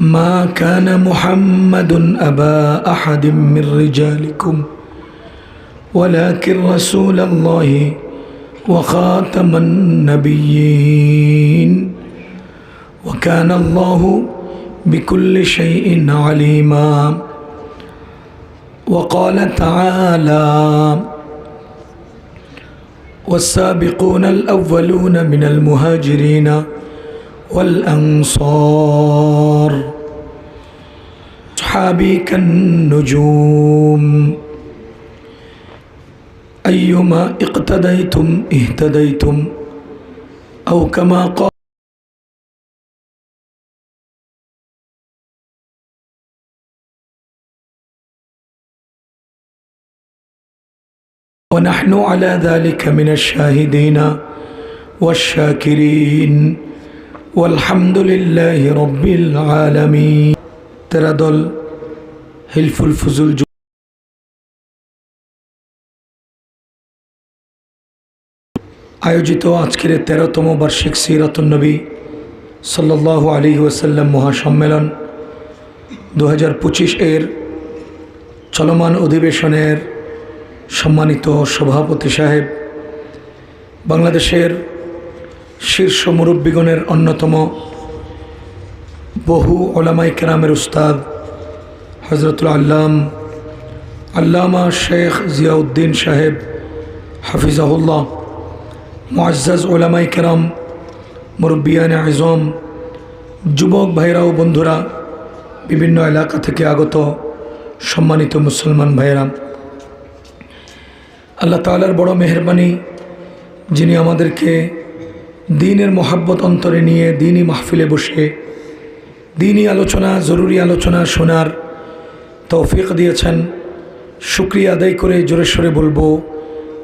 ما كان محمد أبا أحد من رجالكم ولكن رسول الله وخاتم النبيين. وكان الله بكل شيء عليما. وقال تعالى والسابقون الأولون من المهاجرين والأنصار. أصحابي كالنجوم أيما اقتديتم اهتديتم أو كما قال ونحن على ذلك من الشاهدين والشاكرين. আলহামদুলিল্লাহ রব্বিল আলমী তেরা দল হিলফুল আয়োজিত আজকের তেরোতম বার্ষিক সিরাতুন্নবী সাল্লাহ আলী ওসাল্লাম মহাসম্মেলন দু হাজার পঁচিশ এর চলমান অধিবেশনের সম্মানিত সভাপতি সাহেব, বাংলাদেশের শীর্ষ মুরব্বীগণের অন্যতম বহু ওলামাই কেরামের উস্তাদ হজরতুল আল্লাম, আল্লামা শেখ জিয়াউদ্দিন সাহেব হাফিজাহুল্লাহ, মুআজ্জাজ ওলামাই কেরাম, মুরব্বিয়ান আজম, যুবক ভাইরা ও বন্ধুরা, বিভিন্ন এলাকা থেকে আগত সম্মানিত মুসলমান ভাইরা আল্লাহ তালার বড় মেহরবানি যিনি আমাদেরকে দিনের মোহাব্বত অন্তরে নিয়ে দিনই মাহফিলে বসে, দিনই আলোচনা, জরুরি আলোচনা শোনার তৌফিক দিয়েছেন। শুক্রিয়া আদায় করে জোরে সোরে বলব,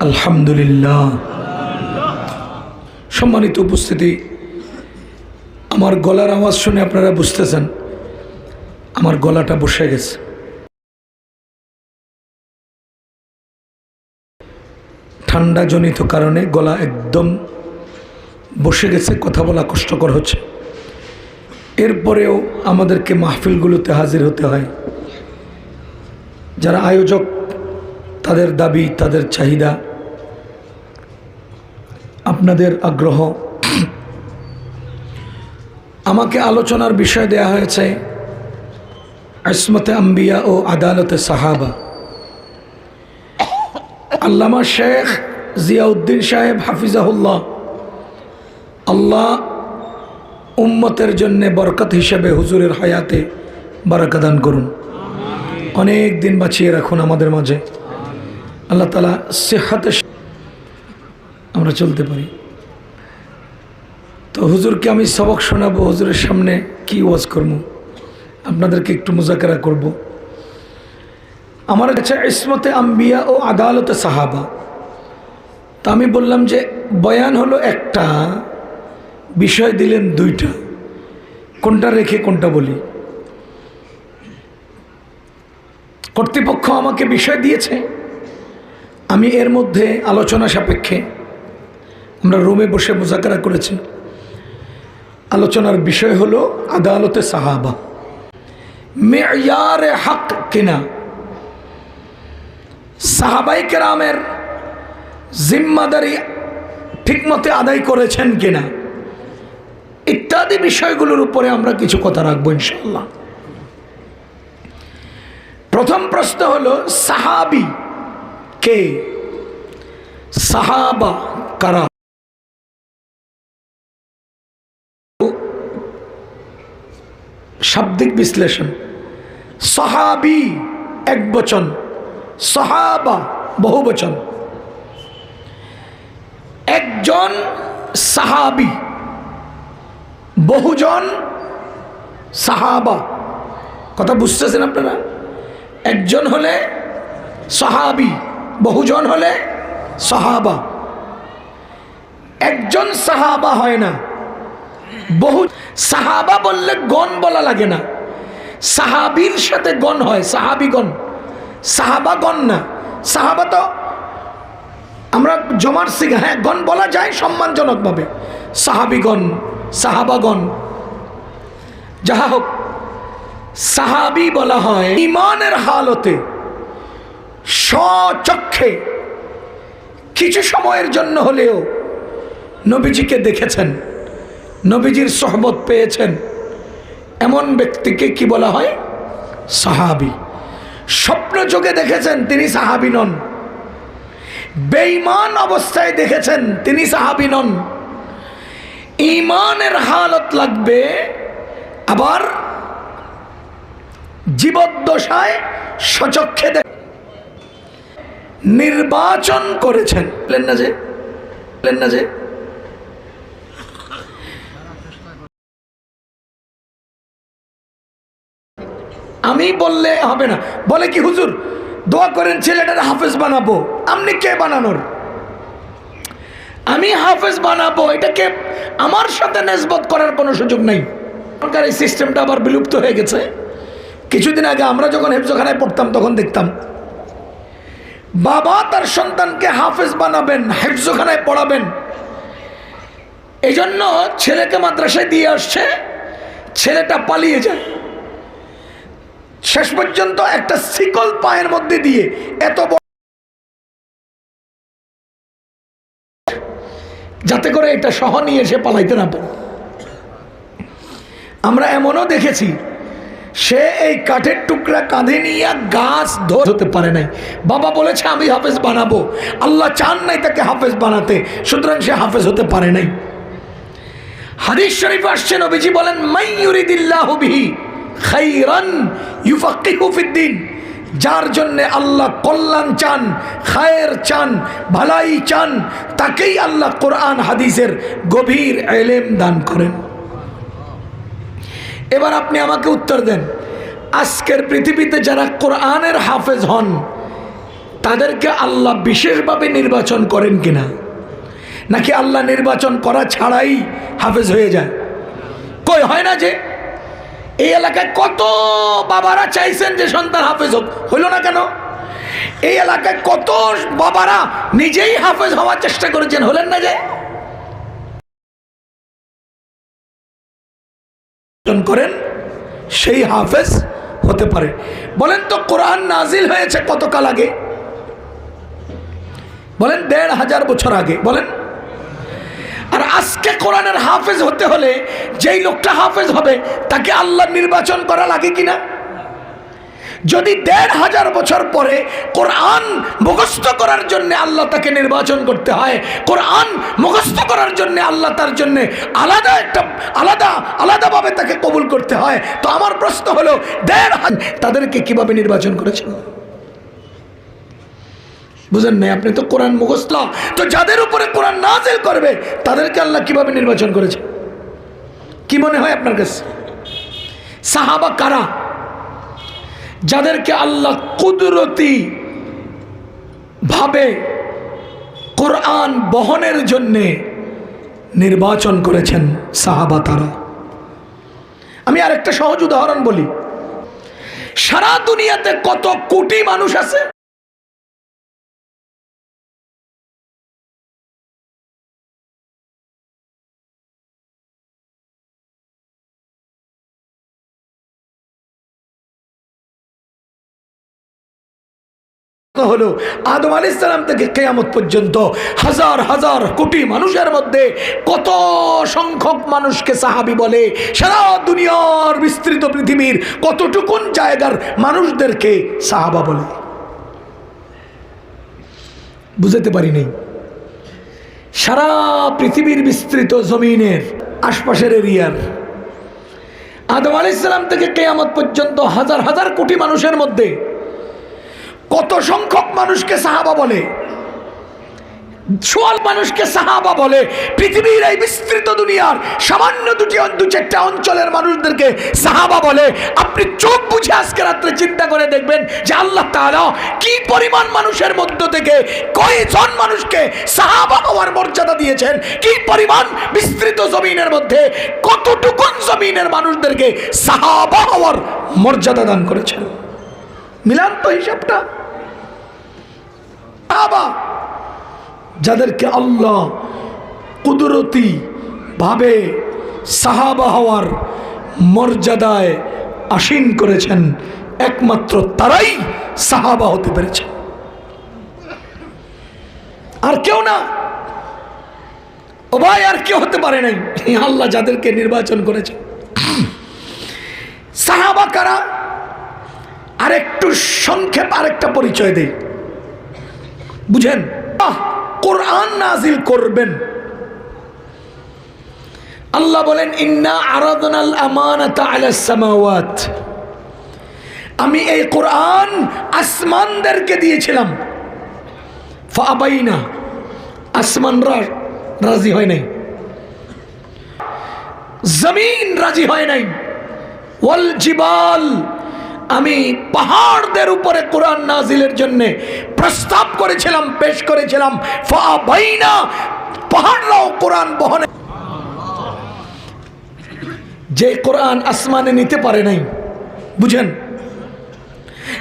আলহামদুলিল্লাহ। সম্মানিত উপস্থিতি, আমার গলার আওয়াজ শুনে আপনারা বুঝতেছেন, আমার গলাটা বসে গেছে। ঠান্ডাজনিত কারণে গলা একদম বসে গেছে, কথা বলা কষ্টকর হচ্ছে। এরপরেও আমাদেরকে মাহফিলগুলোতে হাজির হতে হয়। যারা আয়োজক, তাদের দাবি, তাদের চাহিদা, আপনাদের আগ্রহ। আমাকে আলোচনার বিষয় দেয়া হয়েছে আসমতে আম্বিয়া ও আদালতে সাহাবা। আল্লামা শেখ জিয়াউদ্দিন সাহেব হাফিজাহুল্লাহ আল্লাহ উম্মতের জন্যে বরকত হিসেবে হুজুরের হায়াতে বারাকাদান করুন। অনেক দিন বাঁচিয়ে রাখুন আমাদের মাঝে। আল্লাহ তালা সেহাতে আমরা চলতে পারি। তো হুজুরকে আমি সবক শোনাবো, হুজুরের সামনে কি ওয়াজ করব? আপনাদেরকে একটু মুজাকারা করব। আমার কাছে ইসমতে আম্বিয়া ও আদালতে সাহাবা। তা আমি বললাম যে, বয়ান হলো একটা বিষয় দিলেন দুইটা। কোনটা রেখে কোনটা বলি? কর্তৃপক্ষ আমাকে বিষয় দিয়েছে। আমি এর মধ্যে আলোচনা সাপেক্ষে আমরা রুমে বসে মোজাকারা করেছি। আলোচনার বিষয় হলো আদালতে সাহাবা। মেয়ারে হক কিনা? সাহাবাই কেরামের জিম্মাদারি ঠিকমতে আদায় করেছেন কিনা? ইত্যাদি বিষয়গুলোর উপরে আমরা কিছু কথা রাখব ইনশাল্লাহ প্রথম প্রশ্ন হলো, সাহাবি কে? সাহাবা কারা? শাব্দিক বিশ্লেষণ। সাহাবি এক বচন, সাহাবা বহু বচন একজন সাহাবি বহুজন সাহাবা। কথা বুঝতেছেন আপনারা? একজন হলে সাহাবি, বহুজন হলে সাহাবা। একজন সাহাবা হয় না। বহু সাহাবা বললে গণ বলা লাগে না। সাহাবির সাথে গণ হয়, সাহাবিগণ। সাহাবাগণ না। সাহাবা তো আমরা জমার সিগা হ্যাঁ গণ বলা যায় সম্মানজনকভাবে। সাহাবিগণ সাহাবাগণ, যাহা হোক, সাহাবি বলা হয়, ইমানের হালতে স্বচক্ষে কিছু সময়ের জন্য হলেও নবীজিকে দেখেছেন, নবীজির সহবত পেয়েছেন। এমন ব্যক্তিকে কি বলা হয়? সাহাবি। স্বপ্ন যোগে দেখেছেন তিনি সাহাবি নন। বেঈমান অবস্থায় দেখেছেন তিনি সাহাবি নন। ইমানের হালত লাগবে, আবার জীবদ্দশায় সচক্ষে দেখ। নির্বাচন করেছেন। বললেন না যে বললেন না যে। আমি বললে হবে না। বলে কি হুজুর, দোয়া করেন ছেলেটার হাফেজ বানাবো। আপনি কে বানানোর? আমি হাফেজ বানাবো, এটাকে আমার সাথে নেসবত করার কোনো সুযোগ নেই। সরকার এই সিস্টেমটা আবার বিলুপ্ত হয়ে গেছে। কিছুদিন আগে আমরা যখন হেফজোখানায় পড়তাম, তখন দেখতাম, বাবা তার সন্তানকে হাফেজ বানাবেন, হেফজোখানায় পড়াবেন। এই জন্য ছেলেকে মাদ্রাসায় দিয়ে আসছে, ছেলেটা পালিয়ে যায়। শেষ পর্যন্ত একটা শিকল পায়ের মধ্যে দিয়ে এত যাতে করে এটা সহ নিয়ে এসে পালাইতে না পারে। আমরা এমনও দেখেছি, সে এই কাঠের টুকরা কাঁধে নিয়ে গাছ ধরতে পারে নাই। বাবা বলেছে, আমি হাফেজ বানাবো। আল্লাহ চান নাই তাকে হাফেজ বানাতে, সুতরাং সে হাফেজ হতে পারে নাই। হাদিস শরীফ আসছে, নবীজি বলেন, মাইয়ুরিদিল্লাহু বিহি খাইরান ইউফাক্কিহু ফিদ্দিন যার জন্যে আল্লাহ কল্যাণ চান, খায়ের চান, ভালাই চান, তাকেই আল্লাহ কোরআন, হাদিসের গভীর এলেম দান করেন। এবার আপনি আমাকে উত্তর দেন, আজকের পৃথিবীতে যারা কোরআনের হাফেজ হন, তাদেরকে আল্লাহ বিশেষভাবে নির্বাচন করেন কিনা? নাকি আল্লাহ নির্বাচন করা ছাড়াই হাফেজ হয়ে যায়? কই, হয় না যে? এই এলাকায় কত বাবারা চাইছেন যে সন্তান হাফেজ হোক? হইল না কেন? এই এলাকায় কত বাবারা নিজেই হাফেজ হওয়ার চেষ্টা করেছেন, হলেন না যে? করেন, সেই হাফেজ হতে পারে। বলেন তো কোরআন নাজিল হয়েছে কতকাল আগে? বলেন দেড় হাজার বছর আগে। বলেন। আর আজকে কোরআনের হাফেজ হতে হলে যেই লোকটা হাফেজ হবে, তাকে আল্লাহ নির্বাচন করা লাগে কিনা? যদি দেড় হাজার বছর পরে কোরআন মুখস্থ করার জন্য আল্লাহ তাকে নির্বাচন করতে হয়, কোরআন মুখস্থ করার জন্য আল্লাহ তার জন্য আলাদা একটা, আলাদা, আলাদাভাবে তাকে কবুল করতে হয়, তো আমার প্রশ্ন হলো, দেড় হাজার তাদেরকে কীভাবে নির্বাচন করেছেন বুঝেন নাই? আপনি তো কোরআন মুখস্থ। তো যাদের উপরে কোরআন নাজিল করবে, তাদেরকে আল্লাহ কীভাবে নির্বাচন করেছে? কি মনে হয় আপনার কাছে? সাহাবা কারা? যাদেরকে আল্লাহ কুদরতি ভাবে কোরআন বহনের জন্যে নির্বাচন করেছেন সাহাবা তারা। আমি আরেকটা সহজ উদাহরণ বলি। সারা দুনিয়াতে কত কোটি মানুষ আছে? হলো। আদম আলি সালাম থেকে কেয়ামত পর্যন্ত হাজার হাজার কোটি মানুষের মধ্যে কত সংখ্যক মানুষকে সাহাবি বলে সারা দুনিয়ার বিস্তৃত পৃথিবীর কতটুকুন জায়গার মানুষদেরকে সাহাবা বলে। বুঝতে পারি নেই। সারা পৃথিবীর বিস্তৃত জমিনের আশপাশের এরিয়ার আদম আলি সালাম থেকে কেয়ামত পর্যন্ত হাজার হাজার কোটি মানুষের মধ্যে কত সংখ্যক মানুষকে সাহাবা বলে? সোয়াল মানুষকে সাহাবা বলে। পৃথিবীর এই বিস্তৃত দুনিয়ার সামান্য দুটি দু চারটা অঞ্চলের মানুষদেরকে সাহাবা বলে। আপনি চোখ বুঝে আজকে রাত্রে চিন্তা করে দেখবেন যে আল্লাহ তাআলা কি পরিমাণ মানুষের মধ্য থেকে কয়জন মানুষকে সাহাবা হওয়ার মর্যাদা দিয়েছেন? কি পরিমাণ বিস্তৃত জমিনের মধ্যে কতটুকুন জমিনের মানুষদেরকে সাহাবা হওয়ার মর্যাদা দান করেছেন? মিলান তো হিসাবটা সাহাবা যাদেরকে আল্লাহ কুদরতি ভাবে সাহাবা হওয়ার মর্যাদায় আসীন করেছেন একমাত্র তারাই সাহাবা হতে পেরেছে। আর কেউ না। ও ভাই আর কেউ হতে পারে নাই। আল্লাহ যাদেরকে নির্বাচন করেছে। সাহাবা কারা? আরেকটু সংক্ষেপ আরেকটা পরিচয় দেই। বুঝেন? আহ, কোরআন নাজিল করবেন। আল্লাহ বলেন, ইন্না আরাদনাল আমানাতা আলা সামাওয়াত। আমি এই কোরআন আসমানদেরকে দিয়েছিলাম। ফাবাইনা আসমানরা রাজি হয় নাই। জমিন রাজি হয় নাই। ওয়াল জিবাল আমি পাহাড়দের উপরে কোরআন নাজিলের জন্য প্রস্তাব করেছিলাম, পেশ করেছিলাম। ফাবাইনা পাহাড়রাও কোরআন বহনে। যে কোরআন আসমানে নিতে পারে নাই, বুঝেন?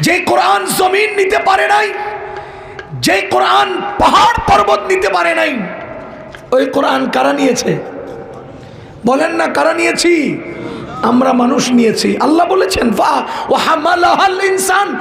যে কোরআন জমিন নিতে পারে নাই, যে কোরআন পাহাড় পর্বত নিতে পারে নাই, ওই কোরআন কারা নিয়েছে? বলেন না কারা নিয়েছি? আমরা মানুষ নিয়েছি। আল্লাহ বলেছেন ইনসান।